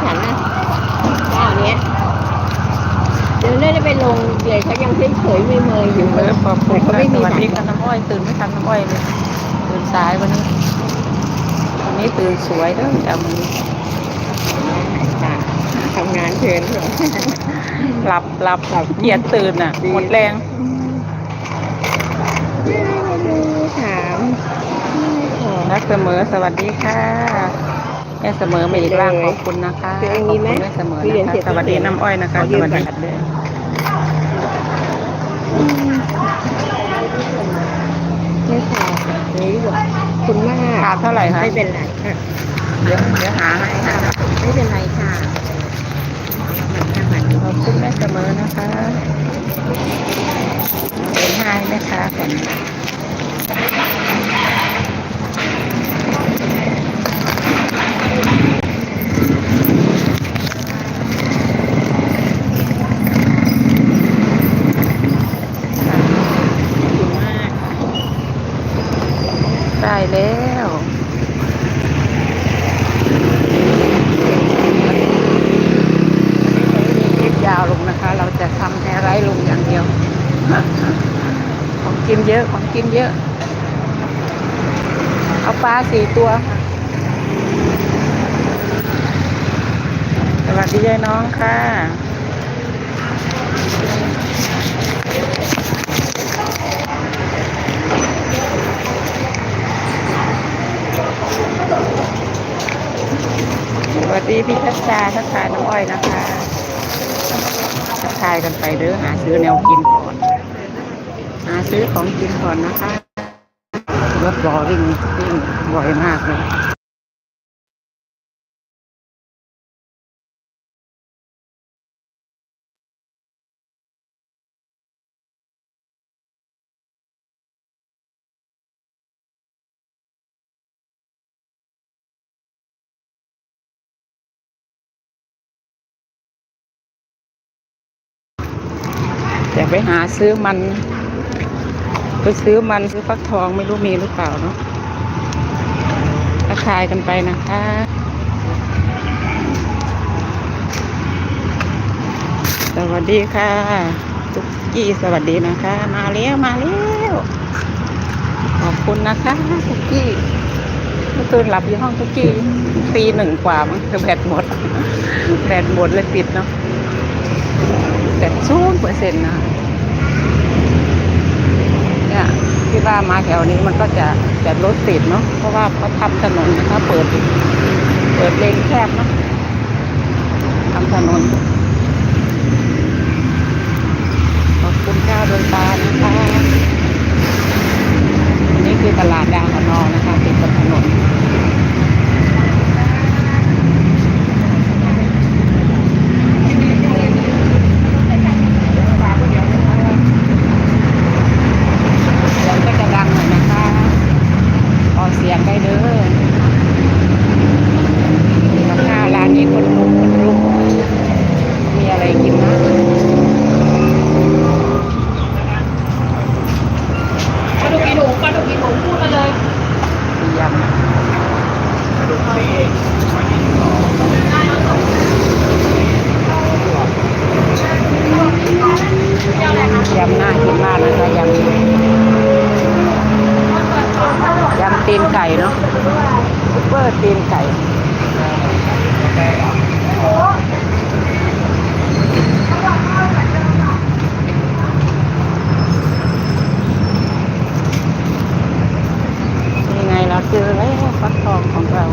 เนี้ยเดี๋ยวน่าจะไปลงเดี๋ยวเขายังเฉยๆไม่เมยอยู่เออขอบคุณเขาค่ะไม่สมีวัสสายดีค่ะน้ำอ้อยตื่นไม่ทันน้ำอ้อยเลยตื่นสายวันนี้วันนี้ตื่นสวยเด้อจำวันนี้ค่ะทำงานเชิญเถอะหลับหลับหลับเกียดตื่นอะดีหมดแรงถามรักเสมอสวัสดีค่ะ แม่เสมอมาอีกร่างขอบคุณนะคะคืออย่างนี้ไหมขอบคุณแม่เสมอคือเหรียญนะคะเจ็ดสวัสดีน้ำอ้อยนะคะขอสยืมวัสก่อดีนเด้อไม่พอนี่ดีกว่าคุณมากขาดเท่าไหร่คะไม่เป็นไรค่ะเดี๋ยวเดี๋ยวหาให้ค่ะไม่เป็นไรค่ะเหมือนกันเหมือนกันขอบคุณแม่เสมอนะคะเป็นให้แม่ค้าก่อนค่ะขอบคุณมาก ได้แล้วคลิปยาวลงนะคะ เราจะทำแค่ไร้ลงอย่างเดียว ของกินเยอะ ของกินเยอะ เอาปลาสี่ตัวค่ะ สวัสดียายน้องค่ะสวัสดีพี่ทัชชาทักทาน้องอ้อยนะคะ ทักทายกันไปเด้อหาซื้อแนวกินก่อน หาซื้อของกินก่อนนะคะรถรอวิ่งวิ่งบ่อยมากเลยากไปหาซื้อมัน ไปซื้อมันซื้อฟักทองไม่รู้มีหรือเปล่าเนาะทักทายกันไปนะคะสวัสดีค่ะทุกกี้สวัสดีนะคะ มาแล้วมาแล้วขอบคุณนะคะทุกกี้เมื่อคืนหลับอยู่ห้องทุกกี้ตีหนึ่งกว่ามั้งแบตหมดแบตหมดเลยปิดเนาะ แบตศูนย์เปอร์เซ็นต์นะเนี่ยที่ว่ามาแถวนี้มันก็จะจะรถติดเนาะเพราะว่าเขาทำถนนนะคะเปิด เปิดเลนแคบเนาะทำถนน ไก่เนาะซุปเปอร์ตีนไก่ยังไงเราเจอแล้วฟักทองของเรา